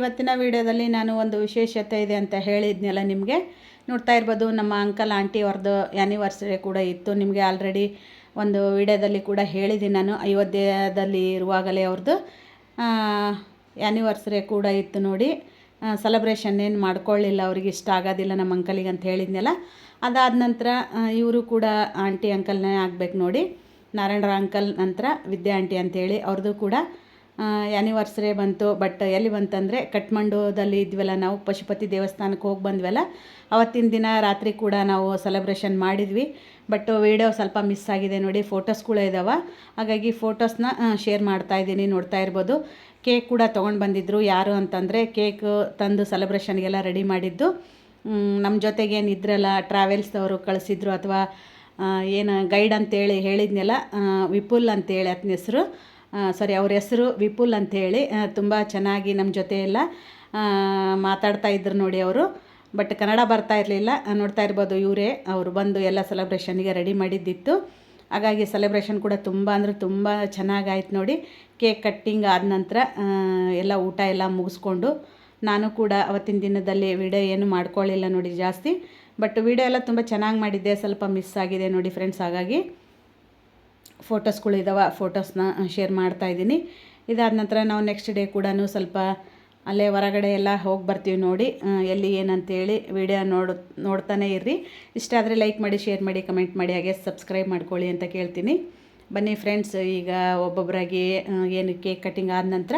ಇವತ್ತಿನ ವಿಡಿಯೋದಲ್ಲಿ ನಾನು ಒಂದು ವಿಶೇಷತೆ ಇದೆ ಅಂತ ಹೇಳಿದ್ನಲ್ಲ ನಿಮಗೆ. ನೋಡ್ತಾ ಇರ್ಬೋದು, ನಮ್ಮ ಅಂಕಲ್, ಆಂಟಿ ಅವ್ರದ್ದು ಆ್ಯನಿವರ್ಸರಿ ಕೂಡ ಇತ್ತು. ನಿಮಗೆ ಆಲ್ರೆಡಿ ಒಂದು ವಿಡಿಯೋದಲ್ಲಿ ಕೂಡ ಹೇಳಿದ್ದೀನಿ ನಾನು. ಅಯೋಧ್ಯೆಯಲ್ಲಿ ಇರುವಾಗಲೇ ಅವ್ರದ್ದು ಆ್ಯನಿವರ್ಸರಿ ಕೂಡ ಇತ್ತು ನೋಡಿ. ಸೆಲೆಬ್ರೇಷನ್ ಏನು ಮಾಡ್ಕೊಳ್ಳಿಲ್ಲ, ಅವ್ರಿಗೆ ಇಷ್ಟ ಆಗೋದಿಲ್ಲ ನಮ್ಮ ಅಂಕಲಿಗೆ ಅಂತ ಹೇಳಿದ್ನಲ್ಲ. ಅದಾದ ನಂತರ ಇವರು ಕೂಡ ಆಂಟಿ, ಅಂಕಲ್ನೇ ಆಗಬೇಕು ನೋಡಿ. ನಾರಾಯಣರ ಅಂಕಲ್ ನಂತರ ವಿದ್ಯಾ ಆಂಟಿ ಅಂತೇಳಿ ಅವ್ರದ್ದು ಕೂಡ ಆ್ಯನಿವರ್ಸರಿ ಬಂತು ಬಟ್ ಎಲ್ಲಿ ಬಂತಂದರೆ ಕಟ್ಮಂಡುದಲ್ಲಿ ಇದ್ವಲ್ಲ ನಾವು, ಪಶುಪತಿ ದೇವಸ್ಥಾನಕ್ಕೆ ಹೋಗಿ ಬಂದ್ವಲ್ಲ, ಅವತ್ತಿನ ದಿನ ರಾತ್ರಿ ಕೂಡ ನಾವು ಸೆಲೆಬ್ರೇಷನ್ ಮಾಡಿದ್ವಿ. ಬಟ್ ವೀಡಿಯೋ ಸ್ವಲ್ಪ ಮಿಸ್ ಆಗಿದೆ ನೋಡಿ ಫೋಟೋಸ್ಗಳು ಇದ್ದಾವೆ ಹಾಗಾಗಿ ಫೋಟೋಸ್ನ ಶೇರ್ ಮಾಡ್ತಾ ಇದ್ದೀನಿ, ನೋಡ್ತಾ ಇರ್ಬೋದು. ಕೇಕ್ ಕೂಡ ತೊಗೊಂಡು ಬಂದಿದ್ದರು ಯಾರು ಅಂತಂದರೆ ಕೇಕ್ ತಂದು ಸೆಲೆಬ್ರೇಷನ್ಗೆಲ್ಲ ರೆಡಿ ಮಾಡಿದ್ದು. ನಮ್ಮ ಜೊತೆಗೆ ಇದ್ರಲ್ಲ ಟ್ರಾವೆಲ್ಸ್ದವರು ಕಳಿಸಿದ್ರು, ಅಥವಾ ಏನು ಗೈಡ್ ಅಂತೇಳಿ ಹೇಳಿದ್ನೆಲ್ಲ ವಿಪುಲ್ ಅಂತೇಳಿ ಆತನ ಹೆಸರು. ಸಾರಿ ಅವ್ರ ಹೆಸರು ವಿಪುಲ್ ಅಂತೇಳಿ. ತುಂಬ ಚೆನ್ನಾಗಿ ನಮ್ಮ ಜೊತೆ ಎಲ್ಲ ಮಾತಾಡ್ತಾ ಇದ್ರು ನೋಡಿ ಅವರು. ಬಟ್ ಕನ್ನಡ ಬರ್ತಾ ಇರಲಿಲ್ಲ. ನೋಡ್ತಾ ಇರ್ಬೋದು ಇವರೇ. ಅವರು ಬಂದು ಎಲ್ಲ ಸೆಲೆಬ್ರೇಷನ್ಗೆ ರೆಡಿ ಮಾಡಿದ್ದಿತ್ತು. ಹಾಗಾಗಿ ಸೆಲೆಬ್ರೇಷನ್ ಕೂಡ ತುಂಬ ಅಂದರೆ ತುಂಬ ಚೆನ್ನಾಗಾಯ್ತು ನೋಡಿ. ಕೇಕ್ ಕಟ್ಟಿಂಗ್ ಆದ ನಂತರ ಎಲ್ಲ ಊಟ ಎಲ್ಲ ಮುಗಿಸ್ಕೊಂಡು ನಾನು ಕೂಡ ಅವತ್ತಿನ ದಿನದಲ್ಲಿ ವಿಡಿಯೋ ಏನು ಮಾಡ್ಕೊಳ್ಳಿಲ್ಲ ನೋಡಿ ಜಾಸ್ತಿ. ಬಟ್ ವಿಡಿಯೋ ಎಲ್ಲ ತುಂಬ ಚೆನ್ನಾಗಿ ಮಾಡಿದ್ದೆ. ಸ್ವಲ್ಪ ಮಿಸ್ ಆಗಿದೆ ನೋಡಿ ಫ್ರೆಂಡ್ಸ್ ಹಾಗಾಗಿ. ಫೋಟೋಸ್ಗಳು ಇದ್ದಾವೆ ಫೋಟೋಸ್ನ ಶೇರ್ ಮಾಡ್ತಾ ಇದ್ದೀನಿ. ಇದಾದ ನಂತರ ನಾವು ನೆಕ್ಸ್ಟ್ ಡೇ ಕೂಡ ಸ್ವಲ್ಪ ಅಲ್ಲೇ ಹೊರಗಡೆ ಎಲ್ಲ ಹೋಗಿ ಬರ್ತೀವಿ ನೋಡಿ ಎಲ್ಲಿ ಏನಂತೇಳಿ ವಿಡಿಯೋ ನೋಡ್, ನೋಡ್ತಾನೆ ಇರ್ರಿ. ಇಷ್ಟ ಆದರೆ ಲೈಕ್ ಮಾಡಿ ಶೇರ್ ಮಾಡಿ ಕಮೆಂಟ್ ಮಾಡಿ, ಹಾಗೆ ಸಬ್ಸ್ಕ್ರೈಬ್ ಮಾಡ್ಕೊಳ್ಳಿ ಅಂತ ಕೇಳ್ತೀನಿ. ಬನ್ನಿ ಫ್ರೆಂಡ್ಸ್ ಈಗ ಒಬ್ಬೊಬ್ಬರಾಗಿ ಏನು ಕೇಕ್ ಕಟ್ಟಿಂಗ್ ಆದ ನಂತರ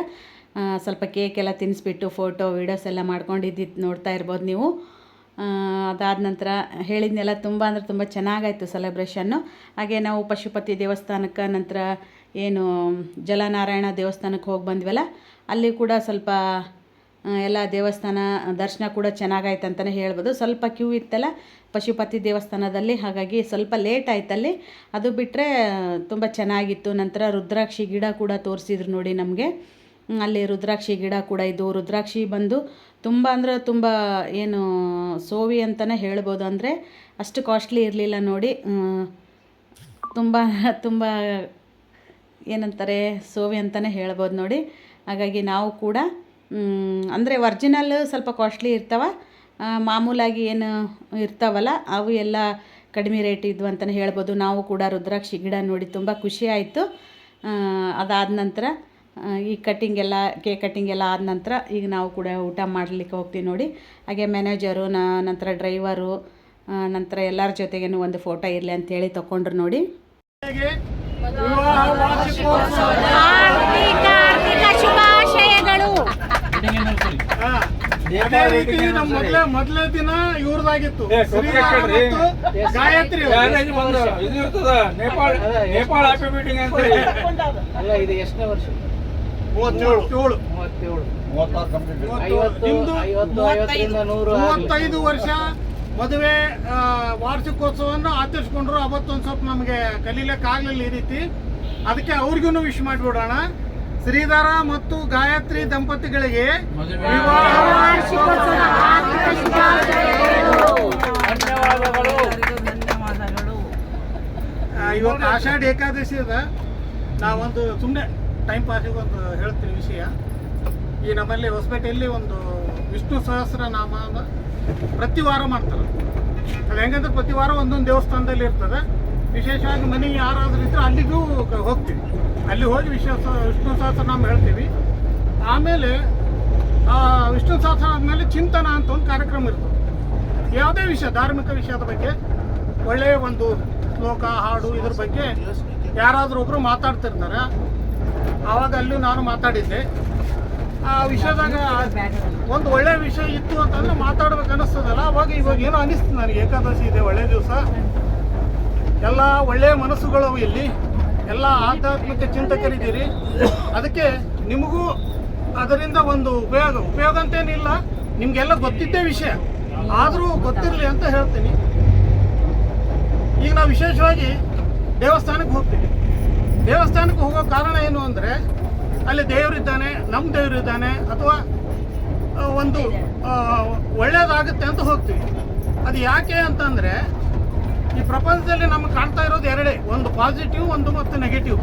ಸ್ವಲ್ಪ ಕೇಕ್ ಎಲ್ಲ ತಿನ್ನಿಸ್ಬಿಟ್ಟು ಫೋಟೋ ವೀಡಿಯೋಸ್ ಎಲ್ಲ ಮಾಡ್ಕೊಂಡಿದ್ದು ನೋಡ್ತಾ ಇರ್ಬೋದು ನೀವು. ಅದಾದ ನಂತರ ಹೇಳಿದ್ನೆಲ್ಲ ತುಂಬ ಅಂದರೆ ತುಂಬ ಚೆನ್ನಾಗಾಯಿತು ಸೆಲೆಬ್ರೇಷನ್ನು ಹಾಗೆ ನಾವು ಪಶುಪತಿ ದೇವಸ್ಥಾನಕ್ಕೆ ನಂತರ ಏನು ಜಲನಾರಾಯಣ ದೇವಸ್ಥಾನಕ್ಕೆ ಹೋಗಿ ಬಂದ್ವಲ್ಲ, ಅಲ್ಲಿ ಕೂಡ ಸ್ವಲ್ಪ ಎಲ್ಲ ದೇವಸ್ಥಾನ ದರ್ಶನ ಕೂಡ ಚೆನ್ನಾಗಾಯ್ತು ಅಂತಲೇ ಹೇಳ್ಬೋದು. ಸ್ವಲ್ಪ ಕ್ಯೂ ಇತ್ತಲ್ಲ ಪಶುಪತಿ ದೇವಸ್ಥಾನದಲ್ಲಿ, ಹಾಗಾಗಿ ಸ್ವಲ್ಪ ಲೇಟ್ ಆಯ್ತಲ್ಲಿ ಅದು ಬಿಟ್ಟರೆ ತುಂಬ ಚೆನ್ನಾಗಿತ್ತು. ನಂತರ ರುದ್ರಾಕ್ಷಿ ಗಿಡ ಕೂಡ ತೋರಿಸಿದ್ರು ನೋಡಿ ನಮಗೆ. ಅಲ್ಲಿ ರುದ್ರಾಕ್ಷಿ ಗಿಡ ಕೂಡ ಇದು. ರುದ್ರಾಕ್ಷಿ ಬಂದು ತುಂಬ ಅಂದರೆ ತುಂಬ ಏನು ಸೋವಿ ಅಂತಲೇ ಹೇಳ್ಬೋದು. ಅಂದರೆ ಅಷ್ಟು ಕಾಸ್ಟ್ಲಿ ಇರಲಿಲ್ಲ ನೋಡಿ. ತುಂಬ ತುಂಬ ಏನಂತಾರೆ, ಸೋವಿ ಅಂತಲೇ ಹೇಳ್ಬೋದು ನೋಡಿ. ಹಾಗಾಗಿ ನಾವು ಕೂಡ ಅಂದರೆ ಒರ್ಜಿನಲ್ ಸ್ವಲ್ಪ ಕಾಸ್ಟ್ಲಿ ಇರ್ತಾವೆ. ಮಾಮೂಲಾಗಿ ಏನು ಇರ್ತಾವಲ್ಲ, ಅವು ಎಲ್ಲ ಕಡಿಮೆ ರೇಟ್ ಇದ್ವು ಅಂತಲೇ ಹೇಳ್ಬೋದು. ನಾವು ಕೂಡ ರುದ್ರಾಕ್ಷಿ ಗಿಡ ನೋಡಿ ತುಂಬ ಖುಷಿ ಆಯಿತು. ಅದಾದ ನಂತರ ಈ ಕಟ್ಟಿಂಗ್ ಎಲ್ಲ ಕೇಕ್ ಕಟ್ಟಿಂಗ್ ಎಲ್ಲ ಆದ ನಂತರ ಈಗ ನಾವು ಕೂಡ ಊಟ ಮಾಡಲಿಕ್ಕೆ ಹೋಗ್ತೀವಿ ನೋಡಿ. ಹಾಗೆ ಮ್ಯಾನೇಜರು ನಂತರ ಡ್ರೈವರು ನಂತರ ಎಲ್ಲರ ಜೊತೆಗೇನು ಒಂದು ಫೋಟೋ ಇರಲಿ ಅಂತೇಳಿ ತಗೊಂಡ್ರು ನೋಡಿ. ಶುಭಾಶಯಗಳು. ಅದೇ ರೀತಿ ನಮ್ಮ ಮೊದಲ ಮೊದಲ ದಿನ ಇವ್ರದಾಗಿತ್ತು ಗಾಯತ್ರಿ ನೇಪಾಳ ನೇಪಾಳ ಹ್ಯಾಪಿ ಮೀಟಿಂಗ್ ಅಂತ ಹೇಳಿ. ಅಲ್ಲ ಇದು ಎಷ್ಟನೇ ವರ್ಷ? ಮೂವತ್ತೇಳು. ಮೂವತ್ತೈದು ವರ್ಷ ಮದುವೆ ವಾರ್ಷಿಕೋತ್ಸವವನ್ನು ಆಚರಿಸ್ಕೊಂಡ್ರು. ಅವತ್ತೊಂದು ಸ್ವಲ್ಪ ನಮಗೆ ಕಲೀಲಕ್ಕೆ ಆಗ್ಲಿಲ್ಲ ಈ ರೀತಿ. ಅದಕ್ಕೆ ಅವ್ರಿಗೂ ವಿಶ್ ಮಾಡಿಬಿಡೋಣ. ಶ್ರೀಧರ ಮತ್ತು ಗಾಯತ್ರಿ ದಂಪತಿಗಳಿಗೆ ಇವತ್ತು ಆಷಾಢ ಏಕಾದಶಿ ಅದ. ನಾವೊಂದು ಸುಮ್ಮನೆ ಟೈಮ್ ಪಾಸಿಗೆ ಒಂದು ಹೇಳ್ತೀನಿ ವಿಷಯ. ಈ ನಮ್ಮಲ್ಲಿ ಹೊಸಪೇಟೆಯಲ್ಲಿ ಒಂದು ವಿಷ್ಣು ಸಹಸ್ರ ನಾಮ ಪ್ರತಿ ವಾರ ಮಾಡ್ತಾರೆ. ಅದು ಹೆಂಗಂದ್ರೆ ಪ್ರತಿ ವಾರ ಒಂದೊಂದು ದೇವಸ್ಥಾನದಲ್ಲಿ ಇರ್ತದೆ. ವಿಶೇಷವಾಗಿ ಮನೆ ಯಾರಾದ್ರೂ ಇದ್ರೆ ಅಲ್ಲಿಗೂ ಹೋಗ್ತೀವಿ. ಅಲ್ಲಿ ಹೋಗಿ ವಿಶ್ವಾಸ ವಿಷ್ಣು ಸಹಸ್ರನಾಮ ಹೇಳ್ತೀವಿ. ಆಮೇಲೆ ವಿಷ್ಣು ಸಹಸ್ರ ಆದಮೇಲೆ ಚಿಂತನ ಅಂತ ಒಂದು ಕಾರ್ಯಕ್ರಮ ಇರ್ತದೆ. ಯಾವುದೇ ವಿಷಯ, ಧಾರ್ಮಿಕ ವಿಷಯದ ಬಗ್ಗೆ ಒಳ್ಳೆಯ ಒಂದು ಶ್ಲೋಕ, ಹಾಡು ಇದ್ರ ಬಗ್ಗೆ ಯಾರಾದರೂ ಒಬ್ಬರು ಮಾತಾಡ್ತಿರ್ತಾರೆ. ಆವಾಗ ಅಲ್ಲೂ ನಾನು ಮಾತಾಡಿದ್ದೆ. ಆ ವಿಷಯದಾಗ ಒಂದು ಒಳ್ಳೆ ವಿಷಯ ಇತ್ತು ಅಂತಂದ್ರೆ ಮಾತಾಡ್ಬೇಕು ಅನಿಸ್ತದಲ್ಲ ಅವಾಗ ಇವಾಗ ಏನೋ ಅನಿಸ್ತು ನನಗೆ. ಏಕಾದಶಿ ಇದೆ, ಒಳ್ಳೆ ದಿವಸ. ಎಲ್ಲ ಒಳ್ಳೆ ಮನಸ್ಸುಗಳು ಇಲ್ಲಿ. ಎಲ್ಲ ಆಧ್ಯಾತ್ಮಿಕ ಚಿಂತಕರಿದ್ದೀರಿ. ಅದಕ್ಕೆ ನಿಮಗೂ ಅದರಿಂದ ಒಂದು ಉಪಯೋಗ. ಉಪಯೋಗ ಅಂತೇನಿಲ್ಲ. ನಿಮಗೆಲ್ಲ ಗೊತ್ತಿದ್ದೇ ವಿಷಯ. ಆದರೂ ಗೊತ್ತಿರಲಿ ಅಂತ ಹೇಳ್ತೀನಿ. ಈಗ ನಾವು ವಿಶೇಷವಾಗಿ ದೇವಸ್ಥಾನಕ್ಕೆ ಹೋಗ್ತೀವಿ. ದೇವಸ್ಥಾನಕ್ಕೆ ಹೋಗೋ ಕಾರಣ ಏನು ಅಂದರೆ, ಅಲ್ಲಿ ದೇವರಿದ್ದಾನೆ ನಮ್ಮ ದೇವರಿದ್ದಾನೆ, ಅಥವಾ ಒಂದು ಒಳ್ಳೆಯದಾಗುತ್ತೆ ಅಂತ ಹೋಗ್ತೀವಿ. ಅದು ಯಾಕೆ ಅಂತಂದರೆ, ಈ ಪ್ರಪಂಚದಲ್ಲಿ ನಮಗೆ ಕಾಣ್ತಾ ಇರೋದು ಎರಡೇ, ಒಂದು ಪಾಸಿಟಿವ್, ಒಂದು ಮತ್ತು ನೆಗೆಟಿವ್.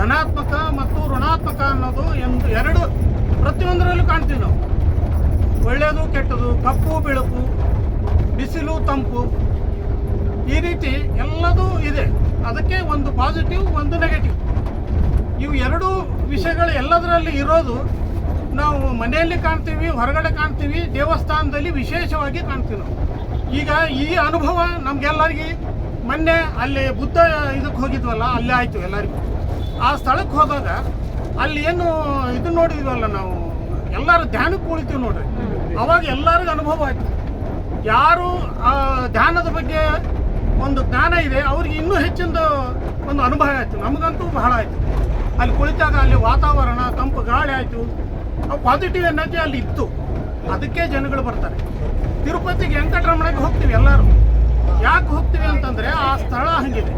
ಧನಾತ್ಮಕ ಮತ್ತು ಋಣಾತ್ಮಕ ಅನ್ನೋದು ಎಂದು ಎರಡು ಪ್ರತಿಯೊಂದರಲ್ಲೂ ಕಾಣ್ತೀವಿ ನಾವು. ಒಳ್ಳೆಯದು ಕೆಟ್ಟದು, ಕಪ್ಪು, ಬೆಳಕು, ಬಿಸಿಲು, ತಂಪು. ಈ ರೀತಿ ಎಲ್ಲದೂ ಇದೆ. ಅದಕ್ಕೆ ಒಂದು ಪಾಸಿಟಿವ್ ಒಂದು ನೆಗೆಟಿವ್ ಇವು ಎರಡು ವಿಷಯಗಳು ಎಲ್ಲದರಲ್ಲಿ ಇರೋದು ನಾವು ಮನೆಯಲ್ಲಿ ಕಾಣ್ತೀವಿ ಹೊರಗಡೆ ಕಾಣ್ತೀವಿ ದೇವಸ್ಥಾನದಲ್ಲಿ ವಿಶೇಷವಾಗಿ ಕಾಣ್ತೀವಿ ನಾವು. ಈಗ ಈ ಅನುಭವ ನಮಗೆಲ್ಲರಿಗೆ ಮೊನ್ನೆ ಅಲ್ಲಿ ಬುದ್ಧ ಇದಕ್ಕೆ ಹೋಗಿದ್ವಲ್ಲ ಅಲ್ಲೇ ಆಯಿತು ಎಲ್ಲರಿಗೂ. ಆ ಸ್ಥಳಕ್ಕೆ ಹೋದಾಗ ಅಲ್ಲಿ ಏನು ಇದು ನೋಡಿದ್ವಲ್ಲ ನಾವು ಎಲ್ಲರೂ ಧ್ಯಾನಕ್ಕೆ ಕುಳಿತೀವಿ ನೋಡ್ರಿ. ಅವಾಗ ಎಲ್ಲರಿಗೂ ಅನುಭವ ಆಯಿತು. ಯಾರು ಆ ಧ್ಯಾನದ ಬಗ್ಗೆ ಒಂದು ಜ್ಞಾನ ಇದೆ, ಅವ್ರಿಗೆ ಇನ್ನೂ ಹೆಚ್ಚಿನ ಒಂದು ಅನುಭವ ಆಯಿತು. ನಮಗಂತೂ ಬಹಳ ಆಯಿತು. ಅಲ್ಲಿ ಕುಳಿತಾಗ ಅಲ್ಲಿ ವಾತಾವರಣ, ತಂಪು, ಗಾಳಿ ಆಯಿತು. ಪಾಸಿಟಿವ್ ಎನರ್ಜಿ ಅಲ್ಲಿ ಇತ್ತು. ಅದಕ್ಕೆ ಜನಗಳು ಬರ್ತಾರೆ. ತಿರುಪತಿಗೆ ವೆಂಕಟರಮಣಕ್ಕೆ ಹೋಗ್ತೀವಿ ಎಲ್ಲರೂ. ಯಾಕೆ ಹೋಗ್ತೀವಿ ಅಂತಂದರೆ ಆ ಸ್ಥಳ ಹಂಗಿದೆ.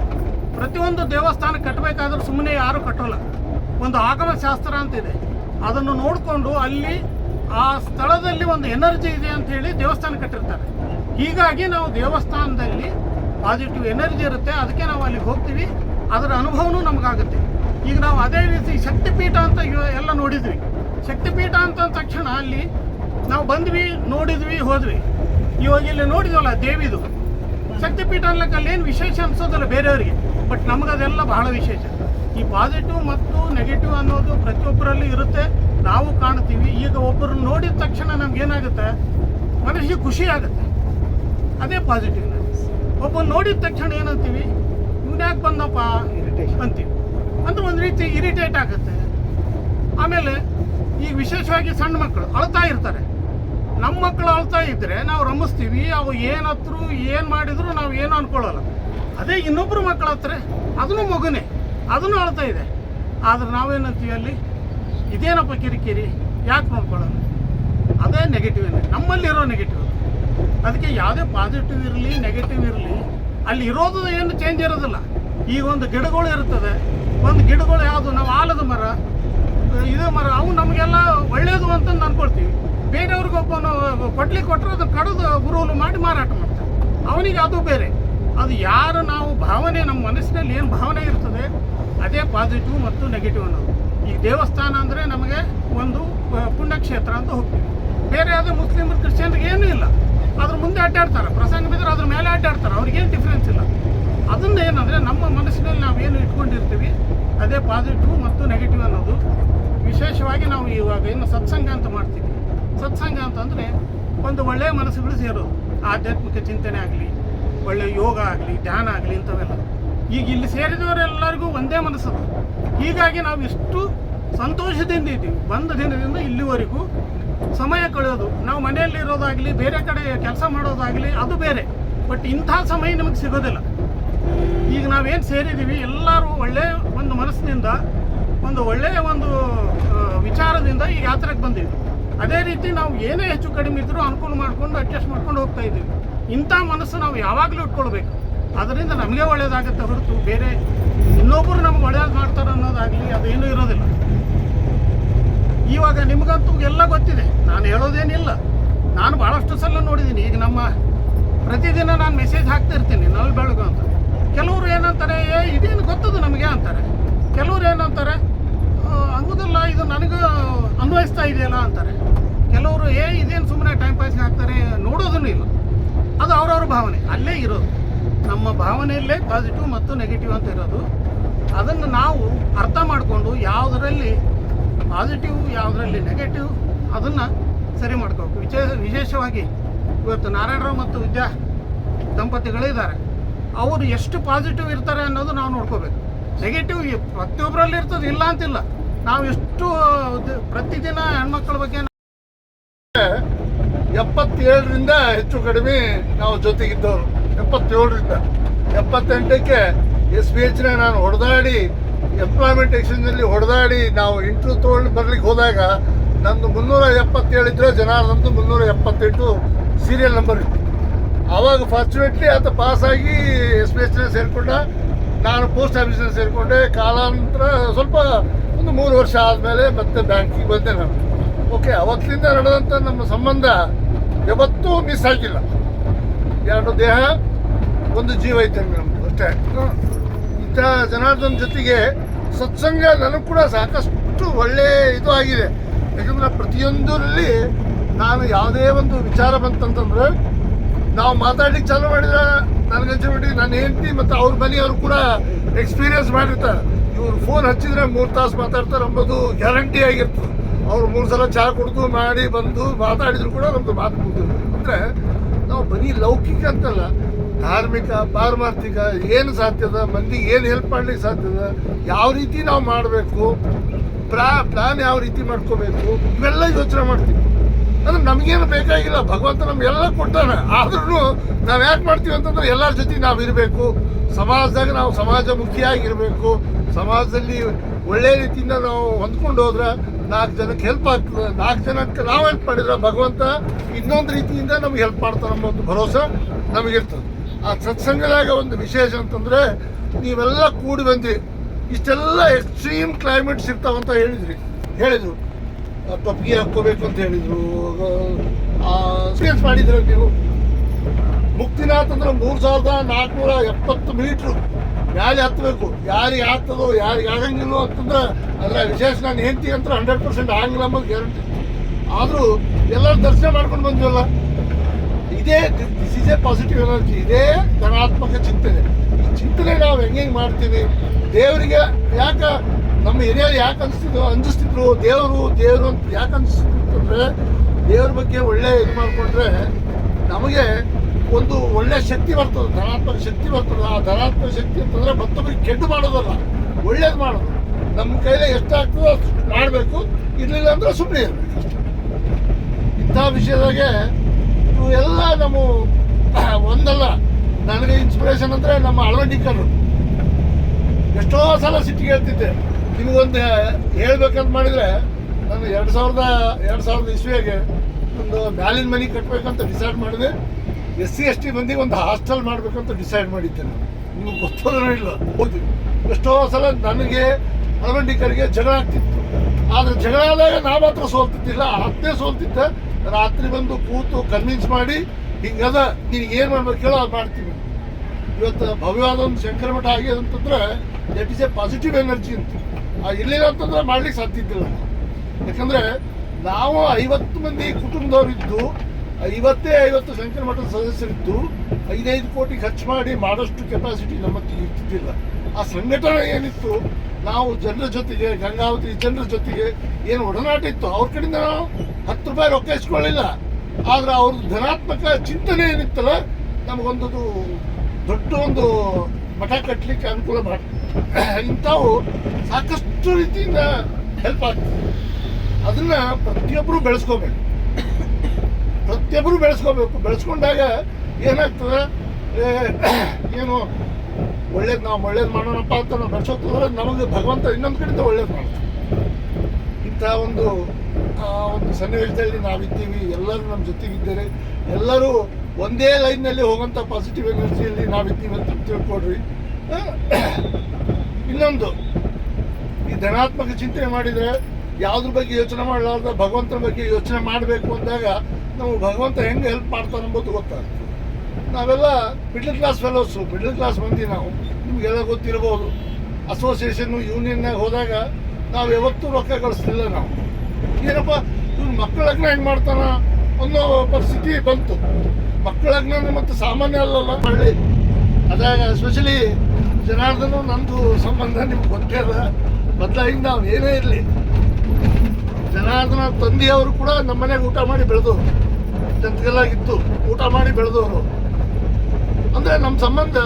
ಪ್ರತಿಯೊಂದು ದೇವಸ್ಥಾನ ಕಟ್ಟಬೇಕಾದ್ರೂ ಸುಮ್ಮನೆ ಯಾರು ಕಟ್ಟೋಲ್ಲ. ಒಂದು ಆಗಮ ಶಾಸ್ತ್ರ ಅಂತಿದೆ. ಅದನ್ನು ನೋಡಿಕೊಂಡು ಅಲ್ಲಿ ಆ ಸ್ಥಳದಲ್ಲಿ ಒಂದು ಎನರ್ಜಿ ಇದೆ ಅಂತ ಹೇಳಿ ದೇವಸ್ಥಾನ ಕಟ್ಟಿರ್ತಾರೆ. ಹೀಗಾಗಿ ನಾವು ದೇವಸ್ಥಾನದಲ್ಲಿ ಪಾಸಿಟಿವ್ ಎನರ್ಜಿ ಇರುತ್ತೆ, ಅದಕ್ಕೆ ನಾವು ಅಲ್ಲಿಗೆ ಹೋಗ್ತೀವಿ. ಅದರ ಅನುಭವನೂ ನಮಗಾಗುತ್ತೆ. ಈಗ ನಾವು ಅದೇ ರೀತಿ ಶಕ್ತಿಪೀಠ ಅಂತ ಎಲ್ಲ ನೋಡಿದ್ವಿ. ಶಕ್ತಿಪೀಠ ಅಂತ ತಕ್ಷಣ ಅಲ್ಲಿ ನಾವು ಬಂದ್ವಿ, ನೋಡಿದ್ವಿ, ಹೋದ್ವಿ. ಇವಾಗ ಇಲ್ಲಿ ನೋಡಿದ್ವಲ್ಲ ದೇವಿದು. ಶಕ್ತಿಪೀಠ ಅಲ್ಲಿ ಏನು ವಿಶೇಷ ಅನ್ಸೋದಿಲ್ಲ ಬೇರೆಯವರಿಗೆ. ಬಟ್ ನಮಗದೆಲ್ಲ ಬಹಳ ವಿಶೇಷ. ಈ ಪಾಸಿಟಿವ್ ಮತ್ತು ನೆಗೆಟಿವ್ ಅನ್ನೋದು ಪ್ರತಿಯೊಬ್ಬರಲ್ಲಿ ಇರುತ್ತೆ. ನಾವು ಕಾಣ್ತೀವಿ. ಈಗ ಒಬ್ಬರು ನೋಡಿದ ತಕ್ಷಣ ನಮ್ಗೇನಾಗುತ್ತೆ? ಮನಸ್ಸಿಗೆ ಖುಷಿ ಆಗುತ್ತೆ. ಅದೇ ಪಾಸಿಟಿವ್ ಒಬ್ಬ ನೋಡಿದ ತಕ್ಷಣ ಏನಂತೀವಿ? ಇವ್ನು ಯಾಕೆ ಬಂದಪ್ಪ? ಅಂತೀವಿ. ಅಂದ್ರೆ ಒಂದು ರೀತಿ ಇರಿಟೇಟ್ ಆಗುತ್ತೆ. ಆಮೇಲೆ ಈ ವಿಶೇಷವಾಗಿ ಸಣ್ಣ ಮಕ್ಕಳು ಅಳ್ತಾ ಇರ್ತಾರೆ. ನಮ್ಮ ಮಕ್ಕಳು ಅಳ್ತಾ ಇದ್ರೆ ನಾವು ರಮಿಸ್ತೀವಿ ಅವು ಏನತ್ರು ಏನು ಮಾಡಿದ್ರು ನಾವು ಏನು ಅನ್ಕೊಳ್ಳಲ್ಲ. ಅದೇ ಇನ್ನೊಬ್ರು ಮಕ್ಕಳ ಹತ್ರ ಅದನ್ನು ಮಗುನೇ ಅದನ್ನು ಅಳ್ತಾ ಇದೆ. ಆದ್ರೆ ನಾವೇನಂತೀವಿ ಅಲ್ಲಿ? ಇದೇನಪ್ಪ ಕಿರಿಕಿರಿ? ಯಾಕೆ ನೋಡ್ಕೊಳ್ಳೋಣ ಅದೇ ನೆಗೆಟಿವ್ ನಮ್ಮಲ್ಲಿರೋ ನೆಗೆಟಿವ್ ಅದಕ್ಕೆ ಯಾವುದೇ ಪಾಸಿಟಿವ್ ಇರಲಿ ನೆಗೆಟಿವ್ ಇರಲಿ, ಅಲ್ಲಿ ಇರೋದು ಏನು ಚೇಂಜ್ ಇರೋದಿಲ್ಲ. ಈಗ ಒಂದು ಗಿಡಗಳು ಇರ್ತದೆ, ಒಂದು ಗಿಡಗಳು ಯಾವುದು? ನಾವು ಆಲದ ಮರ ಇದು ಮರ, ಅವು ನಮಗೆಲ್ಲ ಒಳ್ಳೆಯದು ಅಂತಂದು ಅನ್ಕೊಳ್ತೀವಿ ಬೇರೆಯವ್ರಿಗೆ ಒಬ್ಬನು ಕೊಡ್ಲಿ ಕೊಟ್ಟರೆ ಅದು ಕಡಿದು ಗುರುవుಲು ಮಾಡಿ ಮಾರಾಟ ಮಾಡ್ತಾರೆ ಅವನಿಗೆ ಅದು ಬೇರೆ. ಅದು ಯಾರು ನಾವು ಭಾವನೆ, ನಮ್ಮ ಮನಸ್ಸಿನಲ್ಲಿ ಏನು ಭಾವನೆ ಇರ್ತದೆ, ಅದೇ ಪಾಸಿಟಿವ್ ಮತ್ತು ನೆಗೆಟಿವ್ ಅನ್ನೋದು. ಈ ದೇವಸ್ಥಾನ ಅಂದರೆ ನಮಗೆ ಒಂದು ಪುಣ್ಯಕ್ಷೇತ್ರ ಅಂತ ಹೋಗ್ತೀವಿ. ಬೇರೆ ಯಾವುದೇ ಮುಸ್ಲಿಮರು, ಕ್ರಿಶ್ಚಿಯನ್ರಿಗೆ ಏನೂ ಇಲ್ಲ. ಅದ್ರ ಮುಂದೆ ಅಡ್ಡಾಡ್ತಾರೆ ಪ್ರಸಂಗ ಬಿದ್ದರೆ ಅದ್ರ ಮೇಲೆ ಅಡ್ಡಾಡ್ತಾರೆ ಅವ್ರಿಗೇನು ಡಿಫ್ರೆನ್ಸ್ ಇಲ್ಲ. ಅದನ್ನ ಏನಂದರೆ ನಮ್ಮ ಮನಸ್ಸಿನಲ್ಲಿ ನಾವು ಏನು ಇಟ್ಕೊಂಡಿರ್ತೀವಿ, ಅದೇ ಪಾಸಿಟಿವ್ ಮತ್ತು ನೆಗೆಟಿವ್ ಅನ್ನೋದು. ವಿಶೇಷವಾಗಿ ನಾವು ಇವಾಗ ಏನು ಸತ್ಸಂಗ ಅಂತ ಮಾಡ್ತೀವಿ. ಸತ್ಸಂಗ ಅಂತಂದರೆ ಒಂದು ಒಳ್ಳೆಯ ಮನಸ್ಸುಗಳು ಸೇರೋದು. ಆಧ್ಯಾತ್ಮಿಕ ಚಿಂತನೆ ಆಗಲಿ, ಒಳ್ಳೆಯ ಯೋಗ ಆಗಲಿ, ಧ್ಯಾನ ಆಗಲಿ ಇಂಥವೆಲ್ಲ. ಈಗ ಇಲ್ಲಿ ಸೇರಿದವರೆಲ್ಲರಿಗೂ ಒಂದೇ ಮನಸ್ಸದು. ಹೀಗಾಗಿ ನಾವು ಎಷ್ಟು ಸಂತೋಷದಿಂದ ಇದ್ದೀವಿ. ಬಂದ ದಿನದಿಂದ ಇಲ್ಲಿವರೆಗೂ ಸಮಯ ಕಳೆಯೋದು. ನಾವು ಮನೆಯಲ್ಲಿ ಇರೋದಾಗಲಿ, ಬೇರೆ ಕಡೆ ಕೆಲಸ ಮಾಡೋದಾಗಲಿ, ಅದು ಬೇರೆ. ಬಟ್ ಇಂಥ ಸಮಯ ನಮಗೆ ಸಿಗೋದಿಲ್ಲ. ಈಗ ನಾವೇನು ಸೇರಿದ್ದೀವಿ ಎಲ್ಲರೂ ಒಳ್ಳೆಯ ಒಂದು ಮನಸ್ಸಿನಿಂದ, ಒಂದು ಒಳ್ಳೆಯ ಒಂದು ವಿಚಾರದಿಂದ ಈ ಯಾತ್ರೆಗೆ ಬಂದಿದ್ವಿ. ಅದೇ ರೀತಿ ನಾವು ಏನೇ ಹೆಚ್ಚು ಕಡಿಮೆ ಇದ್ದರೂ ಅನುಕೂಲ ಮಾಡ್ಕೊಂಡು ಅಡ್ಜಸ್ಟ್ ಮಾಡ್ಕೊಂಡು ಹೋಗ್ತಾ ಇದ್ದೀವಿ. ಇಂಥ ಮನಸ್ಸು ನಾವು ಯಾವಾಗಲೂ ಇಟ್ಕೊಳ್ಬೇಕು. ಅದರಿಂದ ನಮಗೆ ಒಳ್ಳೆಯದಾಗುತ್ತೆ ಹೊರತು ಬೇರೆ ಇನ್ನೊಬ್ಬರು ನಮ್ಗೆ ಒಳ್ಳೆಯದು ಮಾಡ್ತಾರೆ ಅನ್ನೋದಾಗಲಿ ಅದೇನೂ ಇರೋದಿಲ್ಲ. ಇವಾಗ ನಿಮಗಂತೂ ಎಲ್ಲ ಗೊತ್ತಿದೆ. ನಾನು ಹೇಳೋದೇನಿಲ್ಲ. ನಾನು ಭಾಳಷ್ಟು ಸಲ ನೋಡಿದ್ದೀನಿ. ಈಗ ನಮ್ಮ ಪ್ರತಿದಿನ ನಾನು ಮೆಸೇಜ್ ಹಾಕ್ತಿರ್ತೀನಿ ನಲ್ ಬೆಳಗು ಅಂತ. ಕೆಲವರು ಏನಂತಾರೆ ಏ ಇದೇನು ಗೊತ್ತದು ನಮಗೆ? ಅಂತಾರೆ. ಕೆಲವ್ರು ಏನಂತಾರೆ "ಆ, ಹಂಗುದಲ್ಲ ಇದು ನನಗೆ ಅನ್ವಯಿಸ್ತಾ ಇದೆಯಲ್ಲ? ಅಂತಾರೆ. ಕೆಲವರು ಏ ಇದೇನು ಸುಮ್ಮನೆ ಟೈಮ್ ಪಾಸ್ಗೆ ಹಾಕ್ತಾರೆ? ನೋಡೋದನ್ನು ಇಲ್ಲ. ಅದು ಅವ್ರವ್ರ ಭಾವನೆ. ಅಲ್ಲೇ ಇರೋದು. ನಮ್ಮ ಭಾವನೆಯಲ್ಲೇ ಪಾಸಿಟಿವ್ ಮತ್ತು ನೆಗೆಟಿವ್ ಅಂತ ಇರೋದು. ಅದನ್ನು ನಾವು ಅರ್ಥ ಮಾಡಿಕೊಂಡು ಯಾವುದರಲ್ಲಿ ಪಾಸಿಟಿವ್ ಯಾವುದರಲ್ಲಿ ನೆಗೆಟಿವ್ ಅದನ್ನು ಸರಿ ಮಾಡ್ಕೋಬೇಕು. ವಿಶೇಷ, ವಿಶೇಷವಾಗಿ ಇವತ್ತು ನಾರಾಯಣರಾವ್ ಮತ್ತು ವಿದ್ಯಾ ದಂಪತಿಗಳಿದ್ದಾರೆ ಅವರು ಎಷ್ಟು ಪಾಸಿಟಿವ್ ಇರ್ತಾರೆ ಅನ್ನೋದು ನಾವು ನೋಡ್ಕೋಬೇಕು. ನೆಗೆಟಿವ್ ಪ್ರತಿಯೊಬ್ಬರಲ್ಲಿ ಇರ್ತದೆ, ಇಲ್ಲ ಅಂತಿಲ್ಲ. ನಾವು ಎಷ್ಟು ಪ್ರತಿದಿನ ಹೆಣ್ಮಕ್ಳ ಬಗ್ಗೆ ಎಪ್ಪತ್ತೇಳರಿಂದ ಹೆಚ್ಚು ಕಡಿಮೆ ನಾವು ಜೊತೆಗಿದ್ದವರು. ಎಪ್ಪತ್ತೇಳರಿಂದ. ಎಪ್ಪತ್ತೆಂಟಕ್ಕೆ ಎಸ್ ಬಿ ಎಚ್ನ ನಾನು ಹೊಡೆದಾಡಿ ಎಂಪ್ಲಾಯ್ಮೆಂಟ್ ಎಕ್ಸ್ಚೇಂಜಲ್ಲಿ ಹೊಡೆದಾಡಿ ನಾವು ಇಂಟ್ರೂ ತೊಗೊಂಡು ಬರ್ಲಿಕ್ಕೆ ಹೋದಾಗ ನಂದು ಮುನ್ನೂರ ಎಪ್ಪತ್ತೇಳಿದ್ರೆ ಇದ್ರೆ ನಂದು ಮುನ್ನೂರ ಎಪ್ಪತ್ತೆಂಟು ಸೀರಿಯಲ್ ನಂಬರ್ ಇತ್ತು. ಆವಾಗ ಫಾರ್ಚುನೇಟ್ಲಿ ಆತ ಪಾಸಾಗಿ ಎಸ್ ಬಿ ಎಚ್ನ ಸೇರಿಕೊಂಡ, ನಾನು ಪೋಸ್ಟ್ ಆಫೀಸ್ನ ಸೇರಿಕೊಂಡೆ. ಕಾಲಾನಂತರ ಸ್ವಲ್ಪ ಒಂದು ಮೂರು ವರ್ಷ ಆದಮೇಲೆ ಮತ್ತೆ ಬ್ಯಾಂಕಿಗೆ ಬಂದೆ ನಾನು. ಓಕೆ ಅವತ್ತಿನಿಂದ ನಡೆದಂಥ ನಮ್ಮ ಸಂಬಂಧ ಯಾವತ್ತೂ ಮಿಸ್ ಆಗಿಲ್ಲ. ಎರಡು ದೇಹ, ಒಂದು ಜೀವ ಇದ್ದಂಗೆ ನಮ್ಮದು ಅಷ್ಟೇ ಇಂಥ ಜನಾರ್ದನ ಜೊತೆಗೆ ಸತ್ಸಂಗ ನನಗೆ ಕೂಡ ಸಾಕಷ್ಟು ಒಳ್ಳೆ ಇದು ಆಗಿದೆ. ಯಾಕಂದ್ರೆ ಪ್ರತಿಯೊಂದರಲ್ಲಿ ನಾನು ಯಾವುದೇ ಒಂದು ವಿಚಾರ ಬಂತಂತಂದ್ರೆ, ನಾವು ಮಾತಾಡ್ಲಿಕ್ಕೆ ಚಾಲು ಮಾಡಿದ್ರೆ ನನಗನ್ಸಿಬಿಟ್ಟು ನನ್ನ ಹೆಂಡತಿ ಮತ್ತು ಅವ್ರ ಮನೆಯವರು ಕೂಡ ಎಕ್ಸ್ಪೀರಿಯನ್ಸ್ ಮಾಡಿರ್ತಾರೆ. ಇವ್ರು ಫೋನ್ ಹಚ್ಚಿದ್ರೆ ಮೂರು ತಾಸು ಮಾತಾಡ್ತಾರೆ ಅಂಬೋದು ಗ್ಯಾರಂಟಿ ಆಗಿರ್ತದೆ. ಅವ್ರು ಮೂರು ಸಲ ಚಹಾ ಕುಡಿದು ಮಾಡಿ ಬಂದು ಮಾತಾಡಿದ್ರು ಕೂಡ ನಮ್ಮದು ಮಾತು ಮುಗಿದ್ರು ಅಂದರೆ ನಾವು ಬರೀ ಲೌಕಿಕ ಅಂತಲ್ಲ ಧಾರ್ಮಿಕ, ಪಾರಮಾರ್ಥಿಕ ಏನು ಸಾಧ್ಯದ ಮಂದಿಗೆ ಏನು ಹೆಲ್ಪ್ ಮಾಡ್ಲಿಕ್ಕೆ ಸಾಧ್ಯದ ಯಾವ ರೀತಿ ನಾವು ಮಾಡಬೇಕು, ಪ್ರಾ ಪ್ಲಾನ್ ಯಾವ ರೀತಿ ಮಾಡ್ಕೋಬೇಕು, ಇವೆಲ್ಲ ಯೋಚನೆ ಮಾಡ್ತೀವಿ. ಅಂದ್ರೆ ನಮಗೇನು ಬೇಕಾಗಿಲ್ಲ, ಭಗವಂತ ನಮಗೆಲ್ಲ ಕೊಟ್ಟಾನ. ಆದ್ರೂ ನಾವು ಯಾಕೆ ಮಾಡ್ತೀವಿ ಅಂತಂದ್ರೆ ಎಲ್ಲರ ಜೊತೆ ನಾವು ಇರಬೇಕು. ಸಮಾಜದಾಗ ನಾವು ಸಮಾಜಮುಖಿಯಾಗಿರಬೇಕು ಸಮಾಜದಲ್ಲಿ ಒಳ್ಳೆ ರೀತಿಯಿಂದ ನಾವು ಹೊಂದ್ಕೊಂಡು ಹೋದ್ರೆ ನಾಲ್ಕು ಜನಕ್ಕೆ ಹೆಲ್ಪ್ ಆಗ್ತದೆ. ನಾಲ್ಕು ಜನಕ್ಕೆ ನಾವು ಹೆಲ್ಪ್ ಮಾಡಿದ್ರೆ ಭಗವಂತ ಇನ್ನೊಂದು ರೀತಿಯಿಂದ ನಮ್ಗೆ ಹೆಲ್ಪ್ ಮಾಡ್ತಾರೆ ಅನ್ನೋ ಒಂದು ಭರೋಸೆ ನಮಗಿರ್ತದೆ. ಆ ಸತ್ಸಂಗದಾಗ ಒಂದು ವಿಶೇಷ ಅಂತಂದ್ರೆ ನೀವೆಲ್ಲ ಕೂಡಿ ಬಂದ್ರಿ. ಇಷ್ಟೆಲ್ಲ ಎಕ್ಸ್ಟ್ರೀಮ್ ಕ್ಲೈಮೇಟ್ಸ್ ಅಂತ ಹೇಳಿದ್ರಿ. ಹೇಳಿದ್ರು. ತಪ್ಪಿಗೆ ಹಾಕ್ಕೋಬೇಕು ಅಂತ ಹೇಳಿದ್ರು. ಎಕ್ಸ್ಪೀರಿಯನ್ಸ್ ಮಾಡಿದ್ರು ನೀವು. ಮುಕ್ತಿನಾಥ್ ಅಂದ್ರೆ ಮೂರು ಸಾವಿರದ ನಾಲ್ಕುನೂರ ಎಪ್ಪತ್ತು ಮೀಟ್ರು. ಮ್ಯಾಲೆ ಹತ್ತಬೇಕು? ಯಾರಿಗೆ ಆಗ್ತದೋ, ಯಾರಿಗೆ ಆಗಂಗಿಲ್ಲೋ ಅಂತಂದ್ರೆ ಅದರ ವಿಶೇಷ ನಾನು ಹೆಂಡತಿ ಅಂತ ಹಂಡ್ರೆಡ್ ಪರ್ಸೆಂಟ್ ಆಗಂಗಿಲ್ಲ ಗ್ಯಾರಂಟಿ. ಆದರೂ ಎಲ್ಲರೂ ದರ್ಶನ ಮಾಡ್ಕೊಂಡು ಬಂದ್ವಲ್ಲ? ಇದೇ this is a positive energy ಇದೇ, ಧನಾತ್ಮಕ ಚಿಂತನೆ. ಈ ಚಿಂತನೆ ನಾವು ಹೆಂಗೆ ಹೆಂಗೆ ಮಾಡ್ತೀವಿ? ದೇವರಿಗೆ ಯಾಕೆ, ನಮ್ಮ ಹಿರಿಯರು ಯಾಕೆ ಅನಿಸ್ತಿದ್ರು, ಅಂಜಿಸ್ತಿದ್ರು, ದೇವರು ದೇವರು ಅಂತ ಯಾಕೆ ಅನಿಸ್ತಿದ್ರು ಅಂದರೆ ದೇವ್ರ ಬಗ್ಗೆ ಒಳ್ಳೆ ಇದು ಮಾಡಿಕೊಂಡ್ರೆ ನಮಗೆ ಒಂದು ಒಳ್ಳೆ ಶಕ್ತಿ ಬರ್ತದೆ, ಧನಾತ್ಮಕ ಶಕ್ತಿ ಬರ್ತದೆ. ಆ ಧನಾತ್ಮಕ ಶಕ್ತಿ ಅಂತಂದರೆ ಮತ್ತೊಬ್ಬರಿಗೆ ಕೆಟ್ಟು ಮಾಡೋದಲ್ಲ, ಒಳ್ಳೇದು ಮಾಡೋದು. ನಮ್ಮ ಕೈಲಿ ಎಷ್ಟಾಗ್ತದೋ ಅಷ್ಟು ಮಾಡಬೇಕು, ಇರಲಿಲ್ಲ ಅಂದರೆ ಸುಮ್ಮನೆ ಇರಬೇಕು ಇಂಥ ವಿಷಯದಾಗೆ ನಮ್ಮ ಒಂದಲ್ಲ. ನನಗೆ ಇನ್ಸ್ಪಿರೇಷನ್ ಅಂದರೆ ನಮ್ಮ ಅಳವಡಿಕರು. ಎಷ್ಟೋ ಸಲ ಸಿಟ್ಟಿಗೆ ಹೇಳ್ತಿದ್ದೆ. ನಿಮಗೊಂದು ಹೇಳ್ಬೇಕಂತ ಮಾಡಿದರೆ, ನಾನು ಎರಡು ಸಾವಿರದ ಎರಡು ಸಾವಿರದ ಇಸ್ವಿಯಾಗೆ ಒಂದು ಮ್ಯಾಲಿನ ಮನೆ ಕಟ್ಟಬೇಕಂತ ಡಿಸೈಡ್ ಮಾಡಿದೆ. ಎಸ್ ಸಿ, ಎಸ್ ಟಿ ಮಂದಿಗೆ ಒಂದು ಹಾಸ್ಟೆಲ್ ಮಾಡಬೇಕಂತ ಡಿಸೈಡ್ ಮಾಡಿದ್ದೆ ನಾನು. ನಿಮ್ಗೆ ಗೊತ್ತೋದ್ರೂ ಇಲ್ಲ ಹೌದು. ಎಷ್ಟೋ ಸಲ ನನಗೆ ಅಳವಂಡಿಕರಿಗೆ ಜಗಳ ಆಗ್ತಿತ್ತು. ಆದ್ರೆ ಜಗಳ ಆದಾಗ ನಾ ಮಾತ್ರ ಸೋಲ್ತಿದ್ದಿಲ್ಲ. ಅತ್ತೆ ಸೋಲ್ತಿದ್ದೆ. ರಾತ್ರಿ ಬಂದು ಕೂತು ಕನ್ವಿನ್ಸ್ ಮಾಡಿ ಹಿಂಗದ ನಿನಗೆ ಏನು ಮಾಡ್ಬೇಕು ಕೇಳೋ, ಅದು ಮಾಡ್ತೀವಿ ಇವತ್ತು ಭವ್ಯವಾದ ಒಂದು ಶಂಕರ ಮಠ ಆಗಿದೆ ಅಂತಂದ್ರೆ that is a positive energy ಅಂತ. ಆ ಇರ್ಲಿಲ್ಲ ಅಂತಂದ್ರೆ ಮಾಡ್ಲಿಕ್ಕೆ ಸಾಧ್ಯ ಇದ್ದಿಲ್ಲ. ಯಾಕಂದ್ರೆ ನಾವು ಐವತ್ತು ಮಂದಿ ಕುಟುಂಬದವರಿದ್ದು, ಐವತ್ತೇ ಐವತ್ತು ಶಂಕರ ಮಠದ ಸದಸ್ಯರಿದ್ದು, ಐದೈದು ಕೋಟಿ ಖರ್ಚು ಮಾಡಿ ಮಾಡೋಷ್ಟು ಕೆಪಾಸಿಟಿ ನಮ್ಮ ಇರ್ತಿದ್ದಿಲ್ಲ. ಆ ಸಂಘಟನೆ ಏನಿತ್ತು, ನಾವು ಜನರ ಜೊತೆಗೆ, ಗಂಗಾವತಿ ಜನರ ಜೊತೆಗೆ ಏನು ಒಡನಾಟ ಇತ್ತು, ಅವ್ರ ಕಡೆಯಿಂದ ನಾವು ಹತ್ತು ರೂಪಾಯಿ ರೊಕ್ಕ ಇಸ್ಕೊಳ್ಳಿಲ್ಲ. ಆದ್ರೆ ಅವ್ರ ಧನಾತ್ಮಕ ಚಿಂತನೆ ಏನಿತ್ತಲ್ಲ ನಮಗೊಂದು ದೊಡ್ಡ ಒಂದು ಮಠ ಕಟ್ಟಲಿಕ್ಕೆ ಅನುಕೂಲ ಮಾಡಿ ಇಂಥವು ಸಾಕಷ್ಟು ರೀತಿಯಿಂದ ಹೆಲ್ಪ್ ಆಗ್ತದೆ. ಅದನ್ನ ಪ್ರತಿಯೊಬ್ಬರು ಬೆಳೆಸ್ಕೋಬೇಕು. ಪ್ರತಿಯೊಬ್ಬರು ಬೆಳೆಸ್ಕೋಬೇಕು. ಬೆಳೆಸ್ಕೊಂಡಾಗ ಏನಾಗ್ತದೆ? ಏನು, ಒಳ್ಳೇದು ನಾವು ಒಳ್ಳೇದು ಮಾಡೋಣಪ್ಪ ಅಂತ ನಾವು ಬೆಳೆಸೋದ್ರೆ ನಮಗೆ ಭಗವಂತ ಇನ್ನೊಂದು ಕಡೆಯಿಂದ ಒಳ್ಳೇದು ಮಾಡ್ತೀವಿ ಇಂಥ ಒಂದು ಆ, ಒಂದು ಸನ್ನಿವೇಶದಲ್ಲಿ ನಾವಿದ್ದೀವಿ ಎಲ್ಲರೂ ನಮ್ಮ ಜೊತೆಗಿದ್ದಾರೆ. ಎಲ್ಲರೂ ಒಂದೇ ಲೈನ್ನಲ್ಲಿ ಹೋಗುವಂಥ ಪಾಸಿಟಿವ್ ಎನರ್ಜಿಯಲ್ಲಿ ನಾವಿದ್ದೀವಿ ಅಂತ ತಿಳ್ಕೊಡ್ರಿ ಇನ್ನೊಂದು ಈ ಧನಾತ್ಮಕ ಚಿಂತನೆ ಮಾಡಿದರೆ ಯಾವುದ್ರ ಬಗ್ಗೆ ಯೋಚನೆ ಮಾಡಲಾರ್ದ ಭಗವಂತನ ಬಗ್ಗೆ ಯೋಚನೆ ಮಾಡಬೇಕು ಅಂದಾಗ ನಾವು ಭಗವಂತ ಹೆಂಗೆ ಹೆಲ್ಪ್ ಮಾಡ್ತಾನೆ ಅಂಬೋದು ಗೊತ್ತಾಗ್ತದೆ. ನಾವೆಲ್ಲ middle class fellows middle class ಮಂದಿ ನಾವು. ನಿಮಗೆಲ್ಲ ಗೊತ್ತಿರ್ಬೋದು. ಅಸೋಸಿಯೇಷನ್ನು ಯೂನಿಯನ್ನಾಗ ಹೋದಾಗ ನಾವು ಯಾವತ್ತೂ ರೊಕ್ಕ ಗಳಿಸ್ತಿಲ್ಲ ನಾವು. ಏನಪ್ಪ ಇವ್ನು ಮಕ್ಕಳ ಲಗ್ನ ಹೆಂಗೆ ಮಾಡ್ತಾನ ಅನ್ನೋ ಪರಿಸ್ಥಿತಿ ಬಂತು. ಮಕ್ಕಳ ಲಗ್ನ ಮತ್ತು ಸಾಮಾನ್ಯ ಅಲ್ಲಲ್ಲ. ಹಳ್ಳಿ ಅದಾಗ ಎಸ್ಪೆಷಲಿ ಜನಾರ್ದನು ನಂದು ಸಂಬಂಧ ನಿಮ್ಗೆ ಗೊತ್ತೇ ಅಲ್ಲ. ಬದಲಾಗಿ ನಾವು ಏನೇ ಇರಲಿ. ಜನಾರ್ದನ ತಂದೆಯವರು ಕೂಡ ನಮ್ಮ ಮನೆಗೆ ಊಟ ಮಾಡಿ ಬೆಳೆದವರು ಜಂತಗಲಾಗಿತ್ತು ಊಟ ಮಾಡಿ ಬೆಳೆದವರು. ಅಂದರೆ ನಮ್ಮ ಸಂಬಂಧ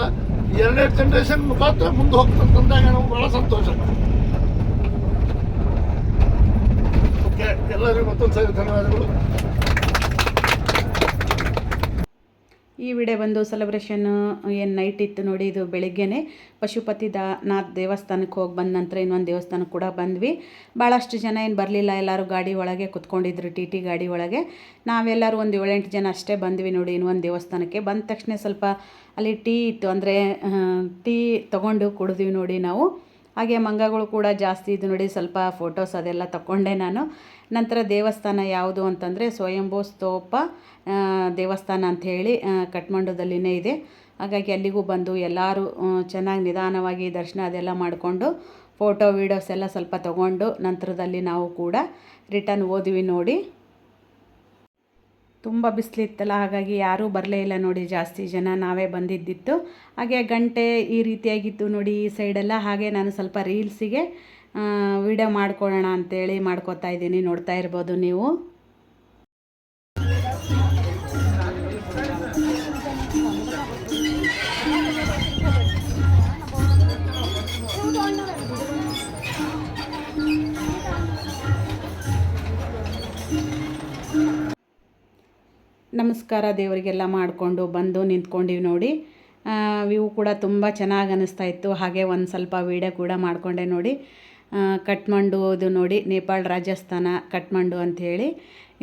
ಎರಡೆರಡು ಜನ್ರೇಷನ್ ಮುಖಾಂತರ ಮುಂದೆ ಹೋಗ್ತಂತಂದಾಗ ನಮ್ಗೆ ಭಾಳ ಸಂತೋಷ ಓಕೆ ಈ ವಿಡೆ ಬಂದು ಸೆಲೆಬ್ರೇಷನ್ ಏನು ನೈಟ್ ಇತ್ತು ನೋಡಿ, ಇದು ಬೆಳಿಗ್ಗೆನೆ. ಪಶುಪತಿ ದಾ ನಾಥ್ ದೇವಸ್ಥಾನಕ್ಕೆ ಹೋಗಿ ಬಂದ ನಂತರ ಇನ್ನೊಂದು ದೇವಸ್ಥಾನಕ್ಕೆ ಕೂಡ ಬಂದ್ವಿ. ಭಾಳಷ್ಟು ಜನ ಏನು ಬರಲಿಲ್ಲ, ಎಲ್ಲರೂ ಗಾಡಿ ಒಳಗೆ ಕುತ್ಕೊಂಡಿದ್ರು, ಟಿ ಟಿ ಗಾಡಿ ಒಳಗೆ. ನಾವೆಲ್ಲರೂ ಒಂದು ಏಳೆಂಟು ಜನ ಅಷ್ಟೇ ಬಂದ್ವಿ ನೋಡಿ, ಇನ್ನೊಂದು ದೇವಸ್ಥಾನಕ್ಕೆ. ಬಂದ ತಕ್ಷಣ ಸ್ವಲ್ಪ ಅಲ್ಲಿ ಟೀ ಇತ್ತು, ಅಂದರೆ ಟೀ ತೊಗೊಂಡು ಕುಡಿದ್ವಿ ನೋಡಿ ನಾವು. ಹಾಗೆ ಮಂಗಗಳು ಕೂಡ ಜಾಸ್ತಿ ಇದು ನೋಡಿ ಸ್ವಲ್ಪ ಫೋಟೋಸ್ ಅದೆಲ್ಲ ತಗೊಂಡೆ ನಾನು. ನಂತರ ದೇವಸ್ಥಾನ ಯಾವುದು ಅಂತಂದರೆ ಸ್ವಯಂಭೂ ಸ್ತೋಪ ದೇವಸ್ಥಾನ ಅಂಥೇಳಿ ಕಠ್ಮಂಡುದಲ್ಲಿನೇ ಇದೆ. ಹಾಗಾಗಿ ಅಲ್ಲಿಗೂ ಬಂದು ಎಲ್ಲರೂ ಚೆನ್ನಾಗಿ ನಿಧಾನವಾಗಿ ದರ್ಶನ ಅದೆಲ್ಲ ಮಾಡಿಕೊಂಡು ಫೋಟೋ ವೀಡಿಯೋಸ್ ಎಲ್ಲ ಸ್ವಲ್ಪ ತಗೊಂಡು ನಂತರದಲ್ಲಿ ನಾವು ಕೂಡ ರಿಟರ್ನ್ ಹೋದ್ವಿ ನೋಡಿ. ತುಂಬ ಬಿಸಿಲಿತ್ತಲ್ಲ, ಹಾಗಾಗಿ ಯಾರೂ ಬರಲೇ ಇಲ್ಲ ನೋಡಿ ಜಾಸ್ತಿ ಜನ, ನಾವೇ ಬಂದಿದ್ದಿತ್ತು. ಹಾಗೆ ಗಂಟೆ ಈ ರೀತಿಯಾಗಿತ್ತು ನೋಡಿ ಈ ಸೈಡೆಲ್ಲ, ಹಾಗೆ ನಾನು ಸ್ವಲ್ಪ ರೀಲ್ಸಿಗೆ ವಿಡಿಯೋ ಮಾಡ್ಕೊಳ್ಳೋಣ ಅಂತೇಳಿ ಮಾಡ್ಕೋತಾ ಇದ್ದೀನಿ, ನೋಡ್ತಾ ಇರ್ಬೋದು ನೀವು. ನಮಸ್ಕಾರ ದೇವರಿಗೆಲ್ಲ ಮಾಡಿಕೊಂಡು ಬಂದು ನಿಂತ್ಕೊಂಡಿವಿ ನೋಡಿ. ವ್ಯೂ ಕೂಡ ತುಂಬ ಚೆನ್ನಾಗಿ ಅನ್ನಿಸ್ತಾ ಇತ್ತು. ಹಾಗೆ ಒಂದು ಸ್ವಲ್ಪ ವೀಡಿಯೋ ಕೂಡ ಮಾಡಿಕೊಂಡೆ ನೋಡಿ. ಕಟ್ಮಂಡು ಕಠ್ಮಂಡು ಅದು ನೋಡಿ, ನೇಪಾಳ ರಾಜಸ್ಥಾನ ಕಠ್ಮಂಡು ಅಂಥೇಳಿ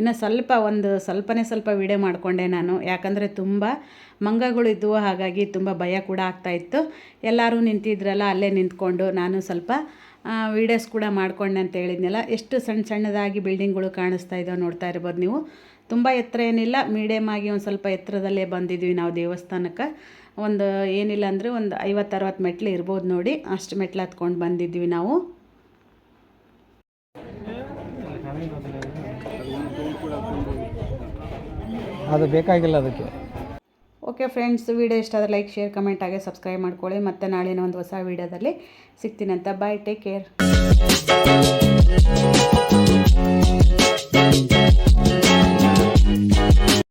ಇನ್ನು ಸ್ವಲ್ಪ ಒಂದು ಸ್ವಲ್ಪನೇ ಸ್ವಲ್ಪ ವೀಡಿಯೋ ಮಾಡಿಕೊಂಡೆ ನಾನು. ಯಾಕಂದರೆ ತುಂಬ ಮಂಗಗಳು ಇದ್ದವು ಹಾಗಾಗಿ ತುಂಬ ಭಯ ಕೂಡ ಆಗ್ತಾಯಿತ್ತು ಎಲ್ಲರೂ ನಿಂತಿದ್ರಲ್ಲ, ಅಲ್ಲೇ ನಿಂತ್ಕೊಂಡು ನಾನು ಸ್ವಲ್ಪ ವೀಡಿಯೋಸ್ ಕೂಡ ಮಾಡ್ಕೊಂಡೆ ಅಂತ ಹೇಳಿದ್ನಲ್ಲ. ಎಷ್ಟು ಸಣ್ಣ ಸಣ್ಣದಾಗಿ ಬಿಲ್ಡಿಂಗ್ಗಳು ಕಾಣಿಸ್ತಾ ಇದ್ದಾವೆ ನೋಡ್ತಾ ಇರ್ಬೋದು ನೀವು. ತುಂಬ ಎತ್ತರ ಏನಿಲ್ಲ. ಮೀಡಿಯಮ್ ಆಗಿ ಒಂದು ಸ್ವಲ್ಪ ಎತ್ತರದಲ್ಲೇ ಬಂದಿದ್ವಿ ನಾವು ದೇವಸ್ಥಾನಕ್ಕೆ. ಒಂದು ಏನಿಲ್ಲ ಅಂದರೆ ಒಂದು ಐವತ್ತು ಅರವತ್ತು ಮೆಟ್ಲು ಇರ್ಬೋದು ನೋಡಿ. ಅಷ್ಟು ಮೆಟ್ಲು ಹತ್ಕೊಂಡು ಬಂದಿದ್ವಿ ನಾವು. ಅದು ಬೇಕಾಗಿಲ್ಲ ಅದಕ್ಕೆ. ಓಕೆ ಫ್ರೆಂಡ್ಸ್, ವೀಡಿಯೋ ಇಷ್ಟ ಆದರೆ ಲೈಕ್ ಶೇರ್ ಕಮೆಂಟ್ ಹಾಗೆ ಸಬ್ಸ್ಕ್ರೈಬ್ ಮಾಡ್ಕೊಳ್ಳಿ. ಮತ್ತೆ ನಾಳಿನ ಒಂದು ಹೊಸ ವೀಡಿಯೋದಲ್ಲಿ ಸಿಗ್ತೀನಂತ ಬಾಯ್ ಟೇಕ್ ಕೇರ್